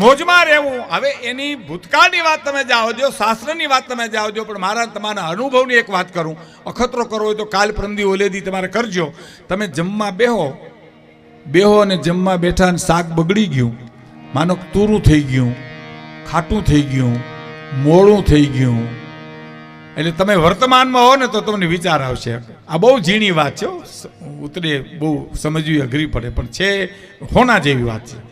મોજમાં રહેવું. હવે એની ભૂતકાળની વાત તમે જાઓ જો શાસ્ત્રની વાત તમે જાઓ જો પણ મારા તમારા અનુભવની એક વાત કરું. અખતરો કરવો હોય તો કાલ પ્રમદી ઓલેદી તમારે કરજો. તમે જમવા બેહો. બેહો અને જમવા બેઠા અને શાક બગડી ગયું. માનો તૂરું થઈ ગયું, ખાટું થઈ ગયું, મોડું થઈ ગયું. એટલે તમે વર્તમાનમાં હો ને તો તમને વિચાર આવશે. આ બહુ ઝીણી વાત છે ઉતરે બહુ સમજવી અઘરી પડે, પણ છે, હોના જેવી વાત છે.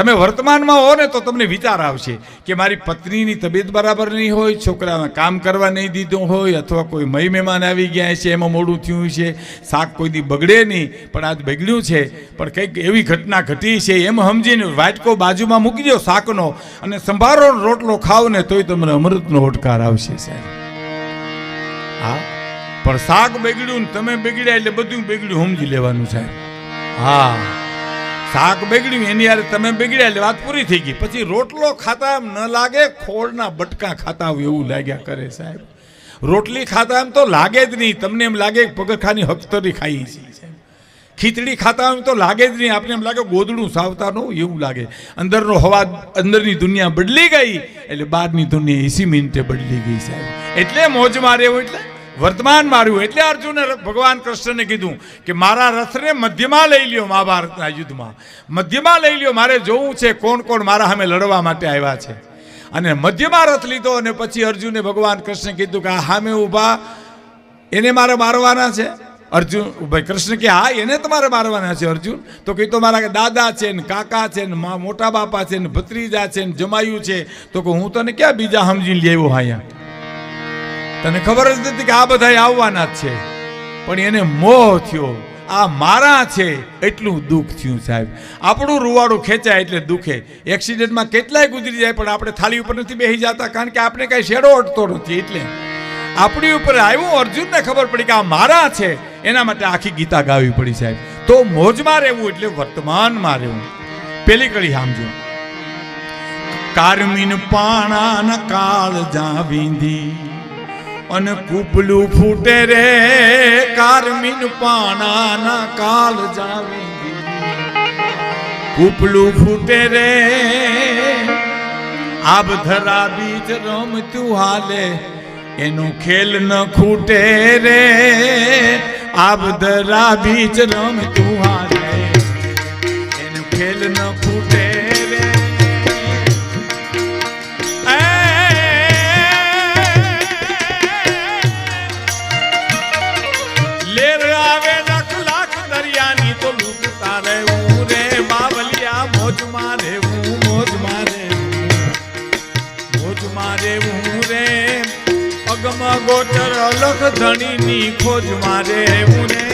તમે વર્તમાનમાં હો ને તો તમને વિચાર આવશે કે મારી પત્નીની તબિયત બરાબર નહીં હોય, છોકરાને કામ કરવા નહીં દીધું હોય, અથવા કોઈ મય મહેમાન આવી ગયા છે, એમાં મોડું થયું છે, શાક કોઈ દી બગડે નહીં, પણ આજ બગડ્યું છે, પણ કંઈક એવી ઘટના ઘટી છે, એમ સમજીને વાટકો બાજુમાં મૂકી દો શાકનો અને સંભારો રોટલો ખાવ ને તોય તમને અમૃતનો ઓટકાર આવશે, સાહેબ. હા? પણ શાક બગડ્યું તમે બગડ્યા એટલે બધું બગડ્યું, સમજી લેવાનું, સાહેબ. હા. શાક બગડ્યું, એની યારે તમે બગડ્યા, એટલે વાત પૂરી થઈ ગઈ. પછી રોટલો ખાતા એમ ન લાગે, ખોળના બટકા ખાતા હોય એવું લાગ્યા કરે સાહેબ. રોટલી ખાતા એમ તો લાગે જ નહીં, તમને એમ લાગે પગરખાની હકતરી ખાઈ છે ખીચડી ખાતા હોય તો લાગે જ નહીં આપણે એમ લાગે ગોદડું સાવતાનું એવું લાગે. અંદરનો હવા અંદરની દુનિયા બદલી ગઈ, એટલે બહારની દુનિયા એસી મિનિટે બદલી ગઈ સાહેબ. એટલે મોજ માર્યો એટલે વર્તમાન માર્યું એટલે અર્જુને ભગવાન કૃષ્ણને કીધું કે મારા રથને મધ્યમાં લઈ લ્યો મહાભારતના યુદ્ધમાં. મધ્યમાં લઈ લ્યો, મારે જોવું છે કોણ કોણ મારા સામે લડવા માટે આવ્યા છે. અને મધ્યમાં રથ લીધો અને પછી અર્જુને ભગવાન કૃષ્ણ કીધું કે આ સામે ઊભા, એને મારે મારવાના છે? અર્જુન ભાઈ, કૃષ્ણ કે હા, એને તમારે મારવાના છે અર્જુન. તો કીધું તો મારા દાદા છે ને કાકા છે ને મોટા બાપા છે ને ભત્રીજા છે ને જમાયું છે. તો કે હું તને ક્યાં બીજા સમજીને લેવો અહીંયા? તને ખબર જ નથી કે આ બધા આવવાના જ છે. પણ એને મોહ થયો. આ મારા છે. એટલું દુઃખ થયું સાહેબ. આપણું રૂવાડું ખેંચાય એટલે દુખે. એક્સિડન્ટમાં કેટલાય ગુજરી જાય, પણ આપણે થાળી ઉપર નથી બેસી જતા, કારણ કે આપણે કાંઈ શેડો અટતો નથી એટલે. આપણી ઉપર આવ્યું અર્જુનને ખબર પડી કે આ મારા છે. એના માટે આખી ગીતા ગાવી પડી સાહેબ. તો મોજમાં રહેવું એટલે વર્તમાનમાં રહેવું. પેલી કડી સમજો કારમીન પાણા કાળ જાવીંધી અને કુબલું ફૂટે રે, કારમીન પાણાના કાલ જાવીંધી કુપલું ફૂટે રે આબ ધરા બીજ રમતું હાલે, એનું ખેલ ન ખૂટે રે આબ ધરા બીજ રમતું હાલે. એનું ખેલ ન ખૂટે ગોચર અલખ ધણીની ખોજમાં રહેવું રે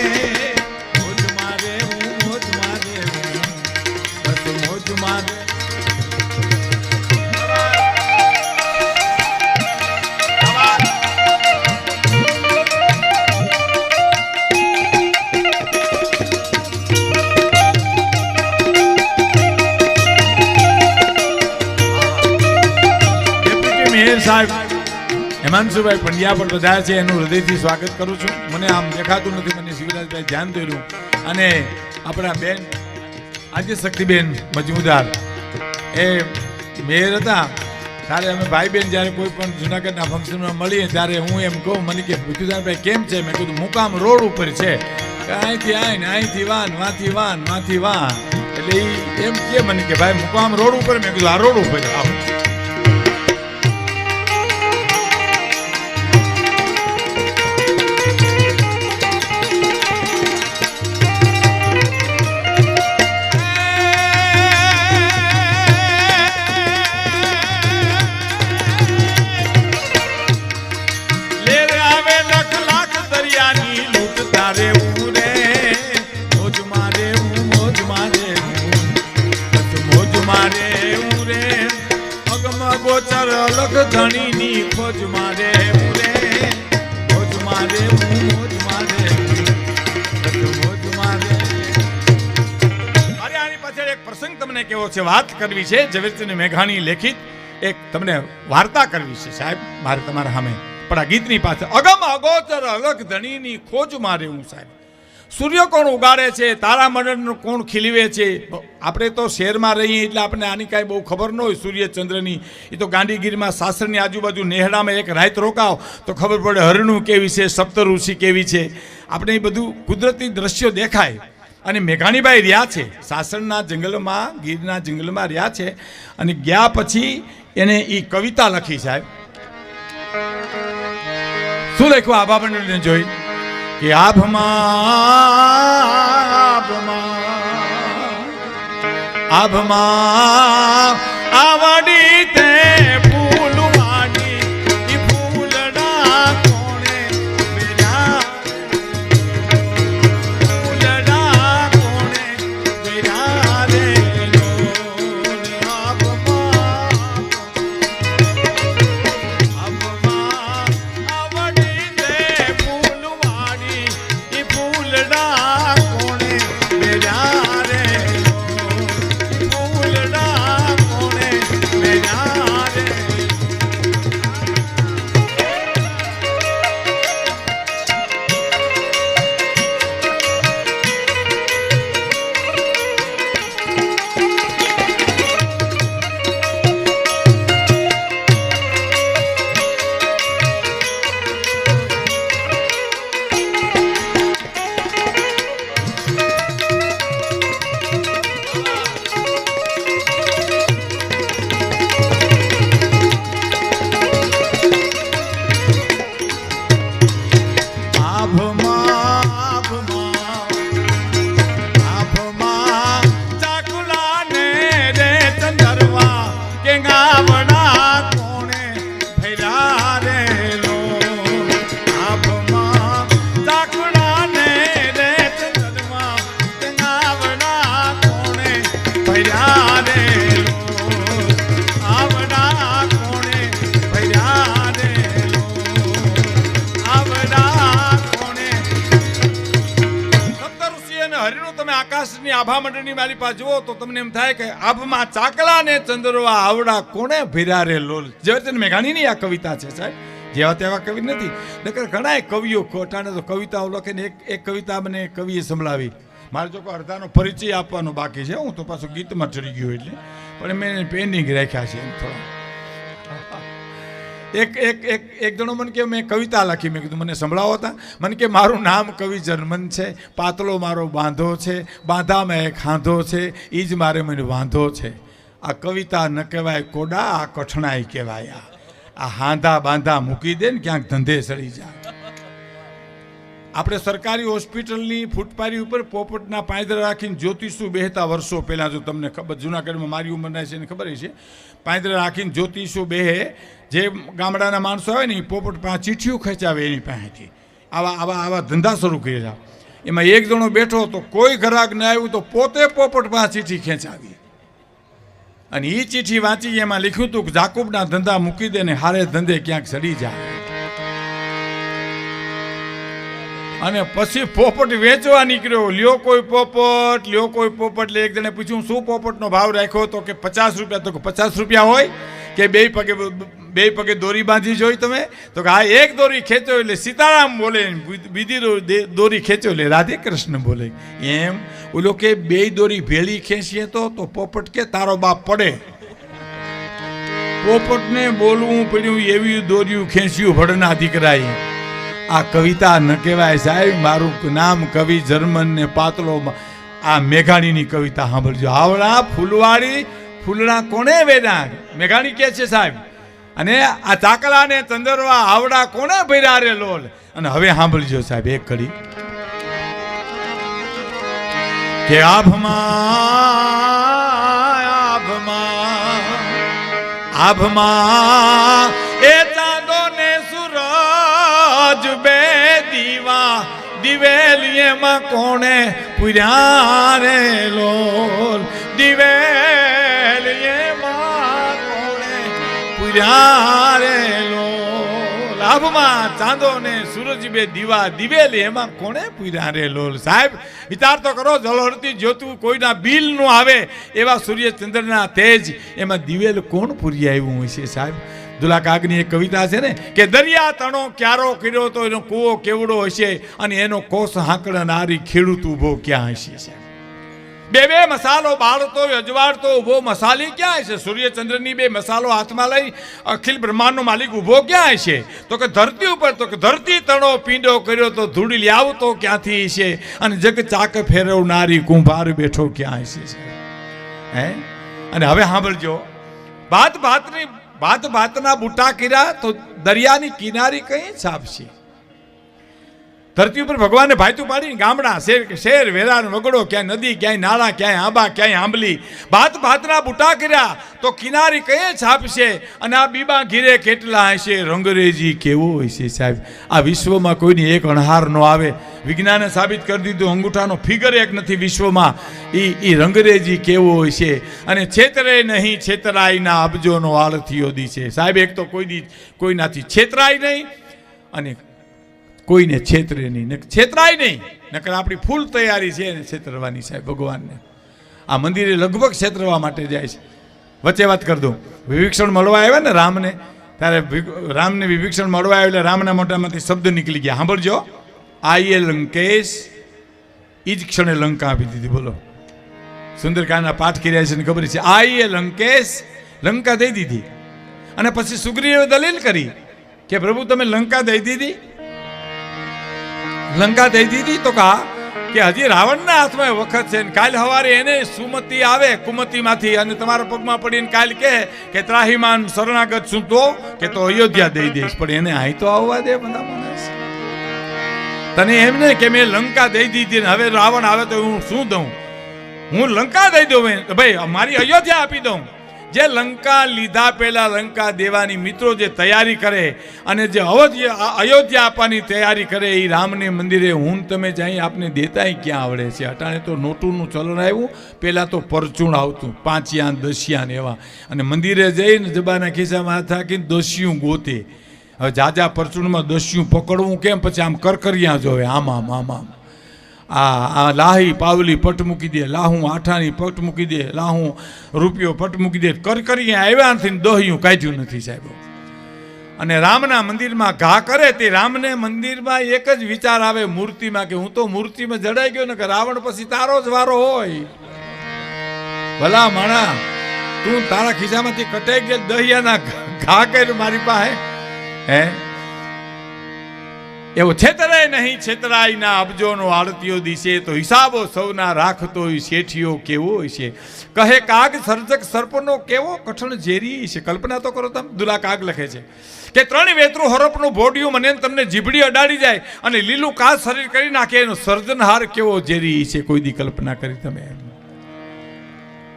મોજમાં રહેવું મોજમાં રહેવું બસ મોજમાં રહેવું ડેપ્યુટી મેયર સાહેબ હેમાંશુભાઈ પંડ્યા પણ બધા છે, એનું હૃદયથી સ્વાગત કરું છું. મને આમ દેખાતું નથી, મને શિવરાજભાઈ ધ્યાન દોર્યું અને આપણા બેન, આજે શક્તિબેન મજમુદાર. એ મેયર હતા. ત્યારે અમે ભાઈ બેન જ્યારે કોઈ પણ જુનાગઢના ફંક્શનમાં મળીએ, ત્યારે હું એમ કહું, મને કે ભીખુદાનભાઈ કેમ છે? મેં કીધું મુકામ રોડ ઉપર છે. અહીંથી આવીને, અહીંથી વાન, વાંથી વાન વાંથી વાન. એટલે એમ કે મને કે, ભાઈ મુકામ રોડ ઉપર? મેં કીધું, આ રોડ ઉપર આવો. છે, વાત કરવી છે, ઝવેરચંદ મેઘાણી લેખિત એક તમને વાર્તા કરવી છે, સાહેબ. મારે તમારા સામે પણ આ ગીતની પાસે અગમ અગોચર અલગ ધણીની ખોજ મારે હું, સાહેબ. સૂર્ય કોણ ઉગાડે છે તારામંડળ કોણ ખીલવે છે? આપણે તો શહેરમાં રહીએ એટલે આપણને આની કાંઈ બહુ ખબર ન હોય સૂર્યચંદ્રની. એ તો ગાંધીગીરીમાં સાસરની આજુબાજુ નેહડામાં એક રાત રોકાવ, તો ખબર પડે હરણું કેવી છે, સપ્તઋષિ કેવી છે. આપણે એ બધું કુદરતી દ્રશ્યો દેખાય. અને મેઘાણીબાઈ રહ્યા છે. સાસણના જંગલમાં, ગીરના જંગલમાં રહ્યા છે અને ગયા પછી એને એ કવિતા લખી સાહેબ. શું લખ્યું? આભા મંડળને જોઈ કે આભમાં આભમાં આવડી આભા મંડળની મારી પાસે જુઓ તો તમને એમ થાય કે આભમાં ચાકલા ને ચંદ્રવા આવડા કોણે ભીરા રે લોલ ઝવેરચંદ મેઘાણીની આ કવિતા છે સાહેબ. જેવા તેવા કવિ નથી. નકર ઘણા કવિઓ ખોટાને તો કવિતાઓ લખે ને એક એક કવિતા મને કવિએ સંભળાવી. મારે જો અડધાનો પરિચય આપવાનો બાકી છે. હું તો પાછું ગીતમાં ચડી ગયો એટલે. પણ મેં પેન્ડિંગ રાખ્યા છે એમ થોડા. એક એક એક એક જણો મને કે મેં કવિતા લખી. મેં કીધું, મને સંભળાવો હતા મને કે મારું નામ કવિ જર્મન છે. પાતળો મારો બાંધો છે. બાંધામાં એક હાંધો છે. એ જ મારે મને વાંધો છે. આ કવિતા ન કહેવાય, કોડા, આ કઠણાઈ કહેવાય. આ. હાંધા બાંધા મૂકી દે ને ક્યાંક ધંધે સડી જાય આપણે સરકારી હોસ્પિટલની ફૂટપારી ઉપર પોપટના પાંદરા રાખીને જ્યોતિષું બેહતા વર્ષો પહેલાં, જો તમને ખબર, જુનાગઢમાં મારી ઉંમરના છે ને ખબર છે પાંદરા રાખીને જ્યોતિષું બેહે જે ગામડાના માણસો આવે ને, એ પોપટ પાસે ચીઠીઓ ખેંચાવે એની પાસેથી. આવા આવા આવા ધંધા શરૂ કર્યા. એમાં એક જણો બેઠો તો કોઈ ઘરાક ન આવ્યું તો પોતે પોપટ પાસે ચીઠી ખેંચાવી. અને એ ચીઠી વાંચી એમાં લખ્યું હતું કે જાકુબના ધંધા મૂકી દે ને હારે ધંધે ક્યાંક સડી જાય. અને પછી પોપટ વેચવા નીકળ્યો. લ્યો કોઈ પોપટ, લ્યો કોઈ પોપટ. એટલે એક જણે પૂછ્યું, શું પોપટનો ભાવ રાખ્યો તો કે પચાસ રૂપિયા? તો કે પચાસ રૂપિયા હોય કે બે પગે બે પગે દોરી બાંધી જોઈ તમે? તો કે હા, એક દોરી ખેંચો એટલે સીતારામ બોલે, બીજી દોરી ખેંચો એટલે રાધે કૃષ્ણ બોલે. એમ? ઓલો કે બે દોરી ભેળી ખેંચીએ તો તો પોપટ કે, તારો બાપ પડે. પોપટને બોલવું પડ્યું, એવી દોર્યું ખેંચ્યું ભડના દીકરાએ. આ કવિતા ન કહેવાય સાહેબ, મારું નામ કવિ જર્મન ને પાતળો આ મેઘાણીની કવિતા સાંભળજો. આવડા ફૂલવાળી ફૂલણા કોણે વેના મેઘાણી કે છે સાહેબ, અને આ ચાકલા ને ચંદરવા આવડા કોણે ભર્યા રે લોલ? અને હવે સાંભળજો સાહેબ, એક ઘડી કે આભમાં આભમાં આભમાં એ દિવેલીએમાં કોણે પૂર્યા રે લોલ? દિવેલીએમાં કોણે પૂર્યા રે લોલ? આભમાં ચાંદો ને સૂરજ બે દીવા, દિવેલી એમાં કોણે પૂર્યા રે લોલ? સાહેબ, વિચાર તો કરો જલહરતી જોતું કોઈના બિલનું આવે એવા સૂર્યચંદ્રના તેજ, એમાં દિવેલ કોણ પૂરી આવ્યું હોય છે સાહેબ? દુલા કાગની એક કવિતા છે ને, કે દરિયા તણો ક્યારો કર્યો તો એનો કૂવો કેવડો હશે અને એનો કોસ હાંકડનારી ખેડૂત ઊભો ક્યાં હશે સાહેબ? બે બે મસાલો બાળતો, અજવાળતો, ઊભો મસાલી ક્યાં હશે? સૂર્યચંદ્રની બે મસાલો હાથમાં લઈ અખિલ બ્રહ્માંડનો માલિક ઊભો ક્યાં હશે? તો કે ધરતી ઉપર, તો કે ધરતી તણો પીંડો કર્યો તો ધૂળી લ્યાવતો ક્યાંથી હશે? અને જગ ચાક ફેરવનારી કુંભાર બેઠો ક્યાં હશે? હે? અને હવે સાંભળજો, ભાત ભાતની ભાત ભાતના બુટા કર્યા તો દરિયાની કિનારી કઈ છાપશે. ધરતી ઉપર ભગવાને ભાઈતું પાડીને ગામડા, શેર શેર, વેરાન વગડો, ક્યાંય નદી, ક્યાંય નાળા, ક્યાંય આંબા, ક્યાંય આંબલી. ભાત ભાતના બુટા કર્યા તો કિનારી કયે છાપશે અને આ બીબા ઘીરે કેટલા હશે? રંગરેજી કેવો હશે સાહેબ? આ વિશ્વમાં કોઈની એક અણહાર ન આવે. વિજ્ઞાને સાબિત કરી દીધું, અંગૂઠાનો ફિગર એક નથી વિશ્વમાં. એ એ રંગરેજી કેવો હોય છે? અને છેતરે નહીં છેતરાઈના અબજોનો આળથીઓ દી છે સાહેબ, એક તો કોઈ દી કોઈનાથી છેતરાય નહીં અને કોઈને છેતરે નહીં. છેતરાય નહીં, નકર આપણી ફૂલ તૈયારી છે એને છેતરવાની સાહેબ, ભગવાનને. આ મંદિરે લગભગ છેતરવા માટે જાય છે. વચ્ચે વાત કરી દઉં. વિભીક્ષણ મળવા આવ્યા ને રામને, ત્યારે રામને વિભીક્ષણ મળવા આવ્યા એટલે રામના મોઢામાંથી શબ્દ નીકળી ગયા. સાંભળજો. આઈ એ લંકેશ. એ જ ક્ષણે લંકા આપી દીધી, બોલો. સુંદરકાંડના પાઠ કર્યા છે ને ખબર છે? આઈ એ લંકેશ લંકા દઈ દીધી. અને પછી સુગ્રીવે દલીલ કરી કે, પ્રભુ, તમે લંકા દઈ દીધી? લંકા દઈ દીધી તો કા કે, હજી રાવણના હાથમાં વખત છે કાલ સવારે એને સુમતિ આવે કુમતિમાંથી અને તમારા પગમાં પડીને કાલ કે કે, ત્રાહીમાન શરણાગત છું તો કે, તો અયોધ્યા દઈ દઈશ. પણ એને અહીં તો આવવા દે બધા માણસ તને એમ ને કે મેં લંકા દઈ દીધી ને હવે રાવણ આવે તો હું શું દઉં? હું લંકા દઈ દઉં. ભાઈ, મારી અયોધ્યા આપી દઉં. જે લંકા લીધા પહેલા લંકા દેવાની મિત્રો જે તૈયારી કરે અને જે અયોધ્યા અયોધ્યા આપવાની તૈયારી કરે એ રામને મંદિરે હું તમે જાય આપને દેતાય ક્યાં આવડે છે? અટાણે તો નોટુનું ચલણ આવ્યું, પહેલાં તો પરચૂણ આવતું, પાંચિયાન, દસિયાન એવા. અને મંદિરે જઈને જબાના ખિસ્સામાં હાથ રાખીને દસ્યું ગોતે. જાજા પરચૂણમાં દસ્યું પકડવું કેમ? પછી આમ કરકરિયા જોવે. આમ આમ આમ આમ. આ આ લાહી પાવલી પટ મૂકી દે, લાહું આઠાની પટ મૂકી દે, લાહું રૂપિયો પટ મૂકી દે. કરકરિયા આવ્યા નથી દોહ્યું કાઢ્યું નથી સાહેબ. અને રામના મંદિરમાં ઘા કરે તે રામને મંદિરમાં એક જ વિચાર આવે મૂર્તિમાં કે હું તો મૂર્તિમાં જડાઈ ગયો ને કે રાવણ પછી તારો જ વારો હોય. ભલા માણા, તું તારા ખિસ્સામાંથી કટાઈ ગયા દહિયાના ઘા કર મારી પાસે? હે? એવો છેતરાય નહીં છેતરાય ના અબજોનો આળતીઓ દિશે તો હિસાબો સૌના રાખતો શેઠીઓ કેવો છે? કહે, કાગ સર્જક સર્પનો કેવો કઠણ ઝેરી છે? કલ્પના તો કરો તમે, દુલા કાગ લખે છે. કે ત્રણ વેતરું હરપનું ભોડિયું મને તમને જીભડી અડાડી જાય અને લીલું કાચ શરીર કરી નાખે, એનો સર્જનહાર કેવો ઝેરી છે? કોઈ દી કલ્પના કરી તમે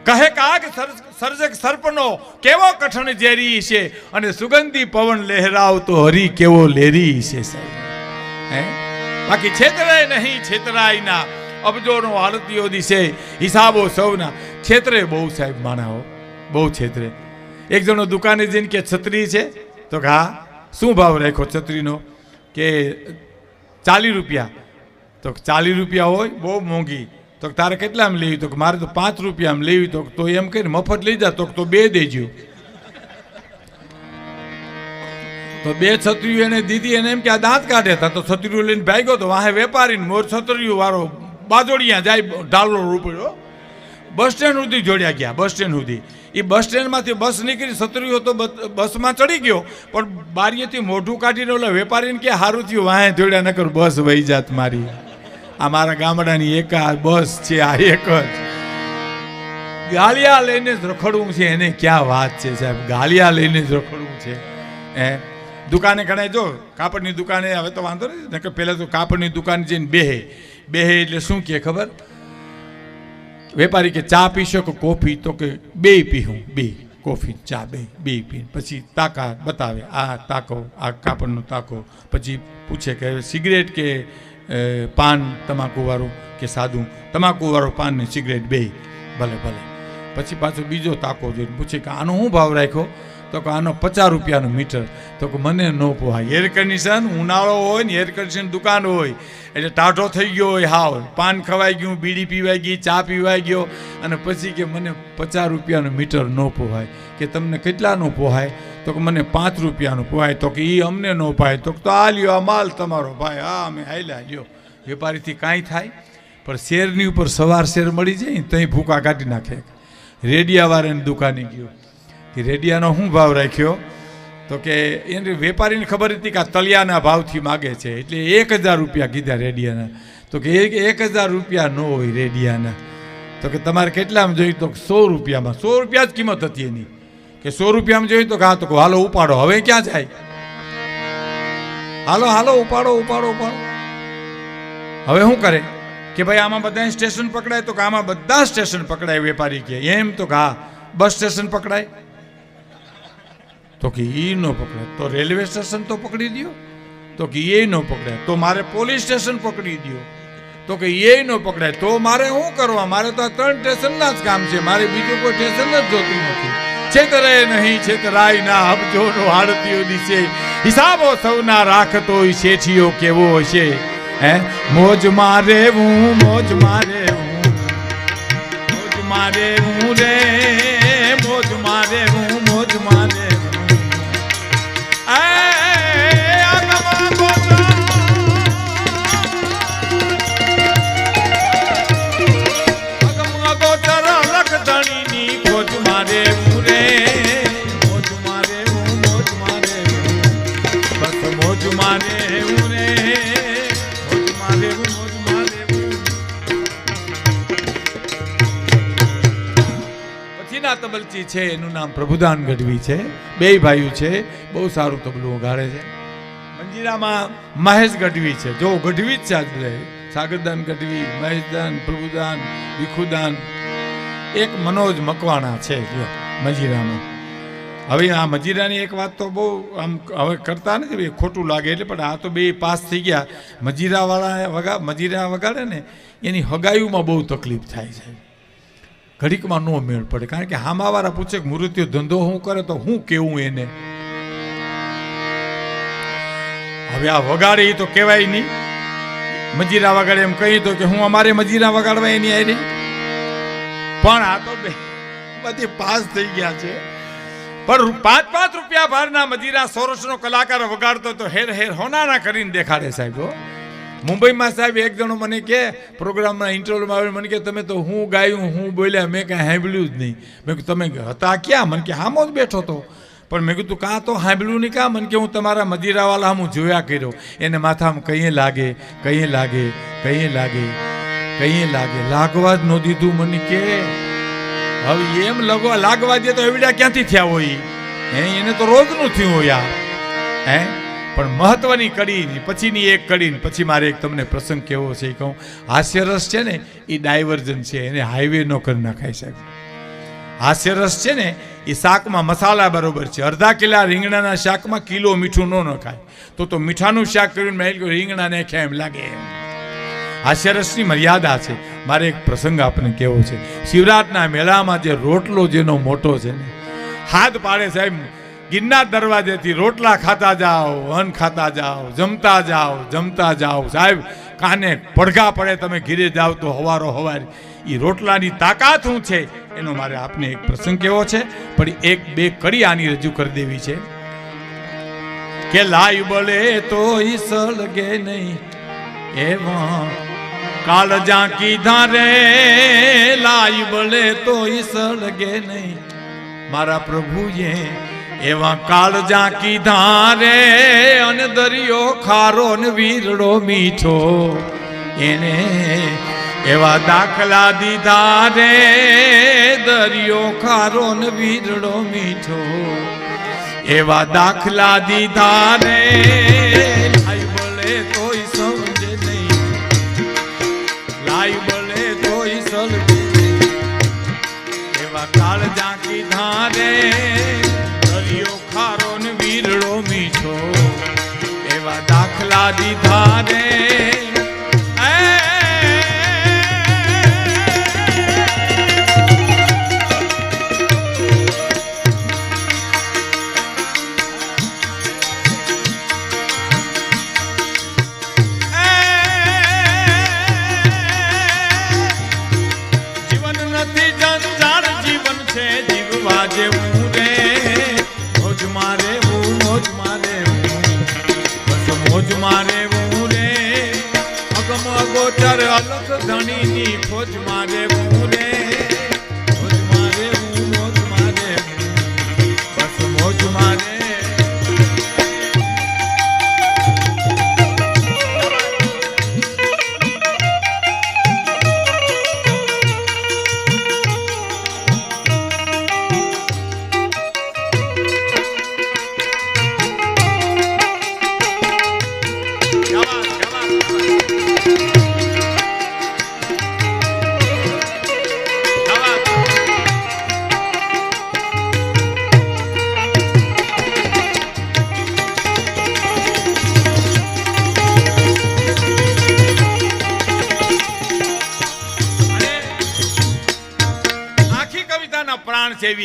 કહે કાગ સર્જ- સર્જક સર્પનો કેવો કઠણ ઝેરી છે અને સુગંધી પવન લહેરાવતો હરી કેવો લેરી છે સાહેબ હે? બાકી છેતરાય નહીં છેતરાય ના અબજોનો આરતીઓ દિશે, હિસાબો સૌના. છેતરે બહુ સાહેબ માણાઓ બહુ છેતરે. એક જણો દુકાને જઈને કે, છત્રી છે? તો કે, હા. શું ભાવ રાખ્યો છત્રીનો? કે, ચાલીસ રૂપિયા. તો ચાલીસ રૂપિયા હોય, બહુ મોંઘી. તો તારે કેટલામાં લેવી? તો મારે તો પાંચ રૂપિયામાં લેવી. તો તો એમ કહીને મફત લઈ જા. તો તો બે દેજો. તો બે છત્રીઓ એને દીધી એને એમ કે આ દાંત કાઢે હતા. તો છત્રીઓ લઈને ભાગ્યો તો વાહે વેપારીને મોર છત્રીઓ વાળો બાજોડિયા જાય ઢાલો રૂપિયો બસ સ્ટેન્ડ સુધી જોડ્યા ગયા, બસ સ્ટેન્ડ સુધી. એ બસ સ્ટેન્ડમાંથી બસ નીકળી, છત્રીઓ તો બસ- બસમાં ચડી ગયો. પણ બારીએથી મોઢું કાઢીને ઓલા વેપારીને કે સારું થયું, વાહે જોડ્યા નકર બસ વહી જાત મારી. આ મારા ગામડાની એક બસ છે, આ એક જ. ગાલિયા લઈને જ રખડવું છે, એને ક્યાં વાત છે સાહેબ? ગાલિયા લઈને જ રખડવું છે. હે? દુકાને ઘણા જો, કાપડની દુકાને, હવે તો વાંધો નહીં કે પહેલાં તો કાપડની દુકાન જઈને બેહે. બેહે એટલે શું કહે ખબર? વેપારી કે, ચા પીશો કે કોફી? તો કે, બે પીવું બે. કોફી, ચા, બે બે પી. પછી તાકા બતાવે, આ તાકો, આ કાપડનો તાકો. પછી પૂછે કે સિગરેટ કે પાન તમાકુવાળું કે સાદું. તમાકુવાળું પાન ને સિગરેટ બે. ભલે ભલે. પછી પાછો બીજો તાકો જોઈને પૂછે કે આનો શું ભાવ રાખ્યો? તો કે આનો પચાસ રૂપિયાનું મીટર. તો કે મને ન પોહાય. એર કન્ડિશન ઉનાળો હોય ને એર કન્ડિશન દુકાન હોય, એટલે ટાઢો થઈ ગયો હોય હાવ પાન ખવાઈ ગયું, બીડી પીવાઈ ગઈ, ચા પીવાઈ ગયો, અને પછી કે મને પચાસ રૂપિયાનો મીટર ન પોહાય. કે તમને કેટલાનો પોહાય? તો કે મને પાંચ રૂપિયાનું પાય તો કે એ અમને ન પાય તો તો આ લ્યો, આ માલ તમારો ભાઈ. હા, અમે હાલ્યા, લ્યો. વેપારીથી કાંઈ થાય. પણ શેરની ઉપર સવાર શેર મળી જાય ને ત્યાં ભૂકા કાઢી નાખે. રેડિયાવાળાની દુકાને ગયો. કે રેડિયાનો શું ભાવ રાખ્યો? તો કે એને વેપારીને ખબર હતી કે આ તલિયાના ભાવથી માગે છે. એટલે એક હજાર રૂપિયા કીધા રેડિયાના. તો કે એક હજાર રૂપિયા ન હોય રેડિયાના. તો કે તમારે કેટલામાં જોઈએ? તો સો રૂપિયામાં. સો રૂપિયા જ કિંમત હતી એની. કે સો રૂપિયામાં જોઈએ તો કે તો હાલો ઉપાડો, હવે ક્યાં જાય? હાલો હાલો, ઉપાડો ઉપાડો ઉપાડો. હવે શું કરે? કે ભાઈ, આમાં બધા સ્ટેશન પકડાય. તો આમાં બધા સ્ટેશન પકડાય, વેપારી કે. એમ તો હા બસ સ્ટેશન પકડાય. તો કે એ ન પકડાય તો રેલવે સ્ટેશન તો પકડી દો તો કે એ ન પકડાય તો મારે પોલીસ સ્ટેશન પકડી દો તો કે એ ન પકડાય. તો મારે શું કરવા? મારે તો આ ત્રણ સ્ટેશનના જ કામ છે. મારે બીજું કોઈ સ્ટેશન જ જોતું નથી. છેતરે નહીં છેતરાય ના હબજો નો હાડતીઓ દિશે હિસાબો સૌના રાખતો શેઠિયો કેવો હશે? હે? મોજ મારે હું, મોજ મારે હું, મોજ મારે હું રે. પછીના છે, એનું નામ પ્રભુદાન ગઢવી છે. બે ભાઈઓ છે, બહુ સારું તબલું વગાડે છે. મંજીરામાં મહેશ ગઢવી છે. જો ગઢવી જ આજ સાગરદાન ગઢવી, મહેશદાન, પ્રભુદાન, ભીખુદાન. એક મનોજ મકવાણા છે, જો મંજીરામાં હવે આ મજીરાની એક વાત તો બહુ આમ હવે કરતા નથી ખોટું લાગે એટલે પણ આ તો બે પાસ થઈ ગયા. મજીરાવાળા વગા મજીરા વગાડે ને, એની હગાયુમાં બહુ તકલીફ થાય છે. ઘડીકમાં નો મેળ પડે. કારણ કે હામાવાળા પૂછે મૃત્યુ ધંધો શું કરે તો હું કેવું એને? હવે આ વગાડે તો કહેવાય નહીં. મજીરા વગાડે એમ કહી તો કે હું અમારે મજીરા વગાડવા એની આવી પણ આ તો બે બધી પાસ થઈ ગયા છે. પણ પાંચ પાંચ રૂપિયા ભારના મજીરા સોરસનો કલાકાર વગાડતો તો હેર હેર હોનાના કરીને દેખાડે સાહેબ, હો. મુંબઈમાં સાહેબ એક જણો મને કે, પ્રોગ્રામના ઇન્ટરવ્યુમાં આવે. મને કે, તમે તો હું ગાયું, હું બોલ્યા, મેં કાંઈ સાંભળ્યું જ નહીં. મેં કીધું, તમે હતા ક્યાં? મને કે, હામો જ બેઠો હતો પણ મેં કીધું, કાં તો સાંભળ્યું નહીં કાં? મને કે, હું તમારા મદિરાવાલા હું જોયા કર્યો. એને માથામાં કંઈ લાગે કંઈ લાગે કંઈ લાગે કંઈ લાગે. લાગવા જ ન દીધું મને કે. હવે એમ લગવા, લાગવા દે તો એવડા ક્યાંથી થયા હોય? હે, એને તો રોજનું થયું હોય આ. હે? પણ મહત્વની કડી પછીની એક કડી પછી મારે એક તમને પ્રસંગ કેવો છે એ કહું. હાસ્યરસ છે ને, એ ડાયવર્જન છે, એને હાઈવે નો કરી નાખાય સાહેબ. હાસ્યરસ છે ને, એ શાકમાં મસાલા બરોબર છે. અડધા કિલા રીંગણાના શાકમાં કિલો મીઠું ન નખાય. તો તો મીઠાનું શાક કરીને મેં કહ્યું રીંગણા ને એમ લાગે એમ. હાસ્યરસની મર્યાદા છે. મારે એક પ્રસંગ આપને કેવો છે. શિવરાતના મેળામાં જે રોટલો જેનો મોટો છે ને, હાથ પાડે સાહેબ ગિરનાર દરવાજેથી રોટલા ખાતા જાઓ અન્ન ખાતા જાઓ, જમતા જાઓ જમતા જાઓ. સાહેબ, કાને પડઘા પડે તમે ઘીરે જાઓ તો હવારો હવાર. એ રોટલાની તાકાત શું છે? એનો મારે આપને એક પ્રસંગ કેવો છે? પણ એક બે કરી આની રજૂ કરી દેવી છે. કે લાઈ બળે તો ઈ સળગે નહીં. એમાં કાલ જા કીધા રે લાઈ બળે તો ઈ સળગે નહીં. મારા પ્રભુએ એવા કાળ કીધા રે, અને દરિયો ખારો ને વીરડો મીઠો. એને એવા દાખલા દીધા રે, દરિયો ખારો ને વીરડો મીઠો. એવા દાખલા દીધા રે દાખલા દીધા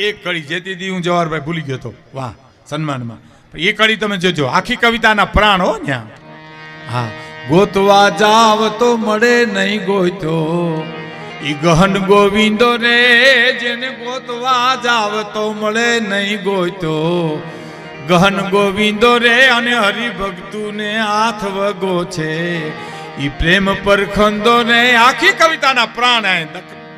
એક કડી જે તેથી હું જવાહરભાઈ ભૂલી ગયો હતો. વાહ, સન્માનમાં. એ કડી તમે જોજો, આખી કવિતાના પ્રાણ હો ત્યાં. હા, ગોતવા જાવ તો મળે નહીં ગોતો ઈ ગહન ગોવિંદો રે, જેને ગોતવા જાવ તો મળે નહીં ગોતો ગહન ગોવિંદો રે અને હરિભક્તુને હાથ વગો છે. ઈ પ્રેમ પર ખંદો ને આખી કવિતાના પ્રાણ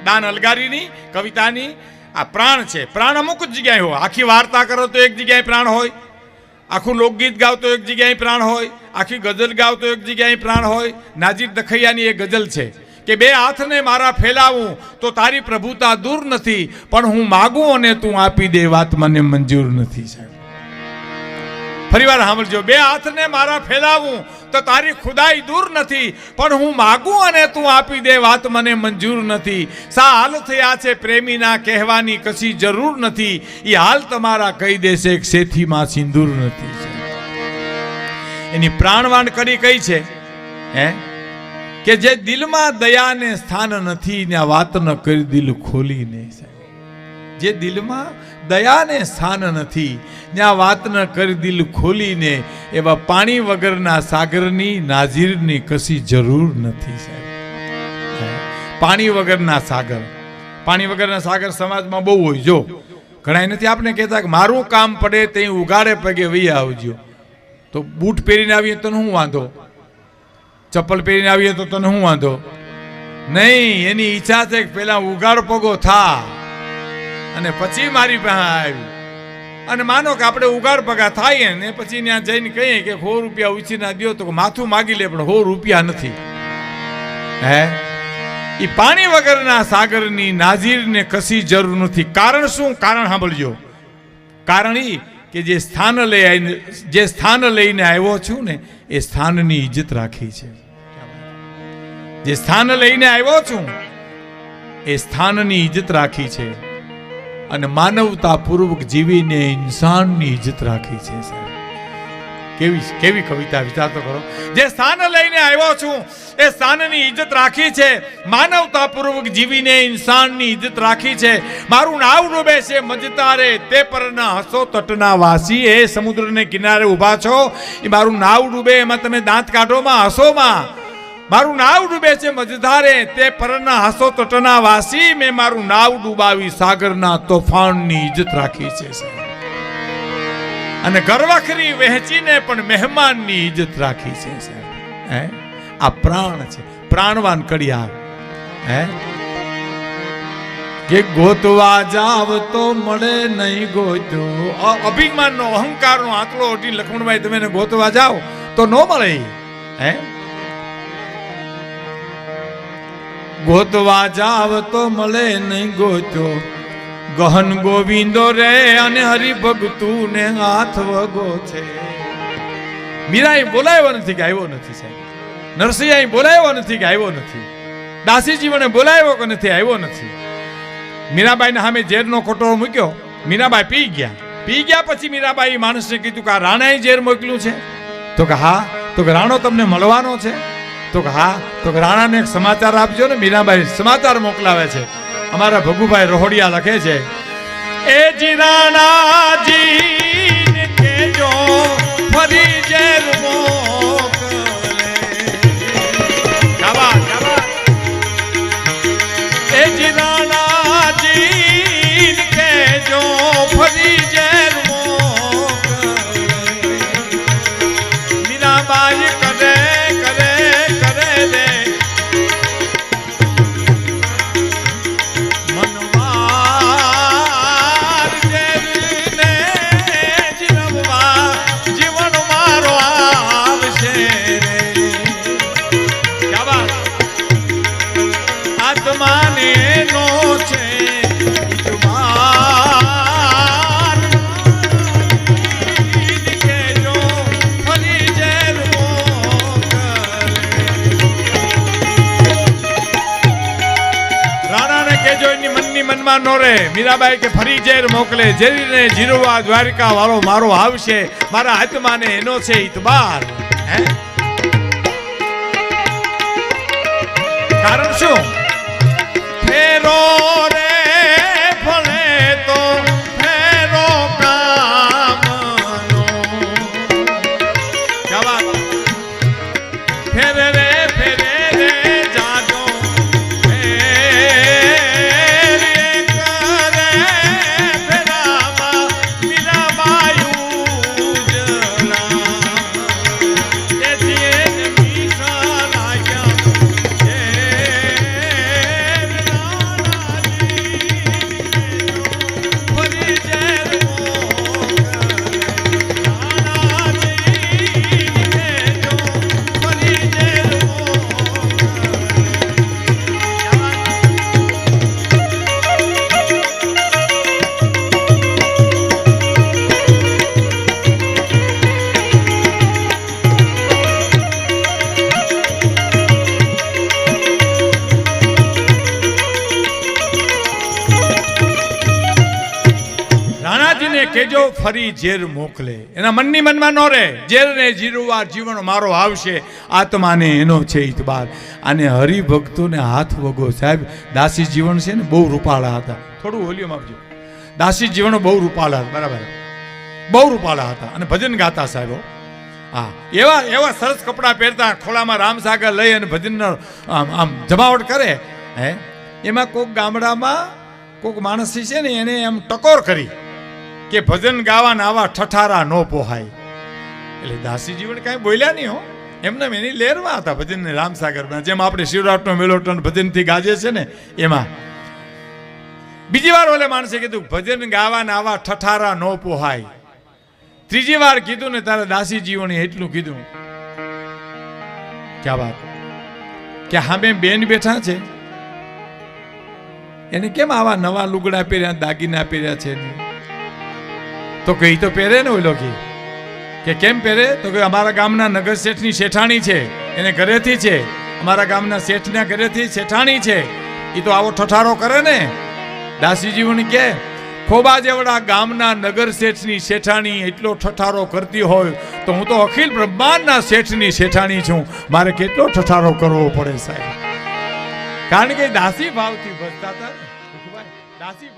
દાન અલગારીની, કવિતાની આ પ્રાણ છે. પ્રાણ અમુક જ જગ્યાએ હોય. આખી વાર્તા કરો તો એક જગ્યાએ પ્રાણ હોય. આખું લોકગીત ગાવ તો એક જગ્યાએ પ્રાણ હોય. આખી ગઝલ ગાવ તો એક જગ્યાએ પ્રાણ હોય. નાજીર દખૈયાની એ ગઝલ છે કે બે હાથને મારા ફેલાવું તો તારી પ્રભુતા દૂર નથી, પણ હું માગું અને તું આપી દે વાત મને મંજૂર નથી સાહેબ. ફરીવાર સાંભળજો, બે હાથને મારા ફેલાવું તો તારી ખુદાઈ દૂર નથી, પણ હું માગું અને તું આપી દે વાત મને મંજૂર નથી. સા હાલ થયા છે પ્રેમીના કહેવાની કશી જરૂર નથી એ હાલ તમારા કહી દેશે એક શેથીમાં સિંદૂર નથી. એની પ્રાણવાન કરી કઈ છે? હે? કે જે દિલમાં દયાને સ્થાન નથી, ને વાત ન કરી દિલ ખોલીને સાહેબ. જે દિલમાં દયાને સ્થાન નથી. ત્યાં વાત ન કરી દિલ ખોલીને, એવા પાણી વગરના સાગરની નાજીરની કશી જરૂર નથી સાહેબ. પાણી વગરના સાગર. પાણી વગરના સાગર સમાજમાં બહુ હોય. જો ઘણા નથી આપણે કહેતા કે મારું કામ પડે તે ઉગાડે પગે વહી આવજો. તો બૂટ પહેરીને આવીએ તો શું વાંધો? ચપ્પલ પહેરીને આવીએ તો તને શું વાંધો? નહીં, એની ઈચ્છા છે કે પહેલાં ઉગાડ પગો થા. અને પછી મારી પાસે આવી અને માનો કે આપણે ઉગાડ પગા થાય ને, પછી ત્યાં જઈને કહીએ કે સો રૂપિયા ઉછીના દ્યો તો માથું માગી લે, પણ સો રૂપિયા નથી. હે? એ પાણી વગરના સાગરની નાજીરને કશી જરૂર નથી. કારણ શું? કારણ સાંભળજો. કારણ ઈ કે જે સ્થાન લઈ આવીને જે સ્થાન લઈને આવ્યો છું ને, એ સ્થાનની ઇજ્જત રાખી છે. જે સ્થાન લઈને આવ્યો છું, એ સ્થાનની ઇજ્જત રાખી છે. અને માનવતા પૂર્વક જીવીને ઇન્સાનની ઇજ્જત રાખી છે, સાહેબ. કેવી કેવી કવિતા વિચાર તો કરો જે સ્થાન લઈને આવ્યો છું, એ સ્થાનની ઇજ્જત રાખી છે માનવતા પૂર્વક જીવીને ઇન્સાનની ઇજ્જત રાખી છે. મારું નાવ ડૂબે છે, મજતારે, તે પરના હસો તટના વાસી. એ સમુદ્રને કિનારે ઊભા છો, એ મારું નાવ ડૂબે, એમાં તમે દાંત કાઢોમાં હસોમાં મારું નાવ ડૂબે છે મજધારે, તે પરના હસો તટના વાસી, મેં મારું નાવ ડૂબાવી સાગરના તોફાનની ઇજ્જત રાખી છે. અને ગરવખરી વહેંચીને પણ મહેમાનની ઇજ્જત રાખી છે, સાહેબ. હે? આ પ્રાણ છે, પ્રાણવાન કડિયા હે? કે ગોતવા જાવ તો મળે નહીં ગોતો. અભિમાનનો અહંકારનો આંકડો ઓટી લખમણભાઈ, તમે ગોતવા જાઓ તો ન મળે. હે? ગોતવા જાવ તો મળે નહીં ગોતો ગહન ગોવિંદો રે અને હરિભગતું ને હાથ વગો છે. મીરા બોલાયો નથી કે આવ્યો નથી સાહેબ. અહીં બોલાવ્યો નથી કે આવ્યો નથી. દાસીજી મને બોલાવ્યો કે નથી, આવ્યો નથી. મીરાબાઈને સામે ઝેરનો કોટો મૂક્યો. મીરાબાઈ પી ગયા. પી ગયા પછી મીરાબાઈ માણસને કીધું કે આ રાણાએ ઝેર મોકલ્યું છે. તો કે હા, તો કે રાણો તમને મળવાનો છે. તો હા, તો રાણાને એક સમાચાર આપજો ને મીરાબાઈ સમાચાર મોકલાવે છે. અમારા ભગુભાઈ રોહડિયા લખે છે, એ જીરાણાજી કેજો ફરી ઝેર મનમાં નો રે મીરાબાઈ કે ફરી ઝેર મોકલે. ઝેરીને જીરવા દ્વારિકા વાળો મારો આવશે, મારા હાથમાં ને એનો છે ઇતબાર હે? કારણ શું? ફરી ઝેર મોકલે. એના મનની મનમાં ન રહે. ઝેરને જીરવા જીવન મારો આવશે. આત્માને એનો છે ઇતબાર. અને હરિભક્તોને હાથ વગો. સાહેબ, દાસી જીવન છે ને બહુ રૂપાળા હતા. થોડું વોલ્યુમ આપજો. દાસી જીવન બહુ રૂપાળા હતા. બરાબર. બહુ રૂપાળા હતા. અને ભજન ગાતા સાહેબો, હા. એવા એવા સરસ કપડાં પહેરતા ખોળામાં રામસાગર લઈ અને ભજનનો આમ આમ જમાવટ કરે, હે. એમાં કોઈક ગામડામાં કોઈક માણસી છે ને, એને એમ ટકોર કરી. કે ભજન ગાવાના આવા ઠઠારા ન પોહાય. એટલે દાસી જીવન કાંઈ બોલ્યા નહીં હો. એમને એની લેરમાં હતા ભજન રામસાગરમાં. જેમ આપણે શિવરાટનો મેળો ટન ભજનથી ગાજે છે ને, એમાં. બીજી વાર ઓલે માણસે કીધું, ભજન ગાવાના આવા ઠઠારા ન પોહાય. ત્રીજી વાર કીધું ને તારે દાસી જીવને એટલું કીધું. ક્યાં વાત? કે હામે બેન બેઠા છે. એને કેમ આવા નવા લુગડા પહેર્યા, દાગીના પહેર્યા છે તો એ તો પહેરે ને ઓલો કે કે કેમ પહેરે? તો કે અમારા ગામના નગર શેઠની શેઠાણી છે. એને ઘરેથી છે. અમારા ગામના શેઠના ઘરેથી શેઠાણી છે. એ તો આવો ઠઠારો કરે ને. દાસી જીવણી કે ખોબા જેવડા ગામના નગર શેઠની શેઠાણી એટલો ઠઠારો કરતી હોય, તો હું તો અખિલ બ્રહ્માંડના શેઠની શેઠાણી છું. મારે કેટલો ઠઠારો કરવો પડે સાહેબ? કારણ કે દાસી ભાવથી ભજતા હતા દાસી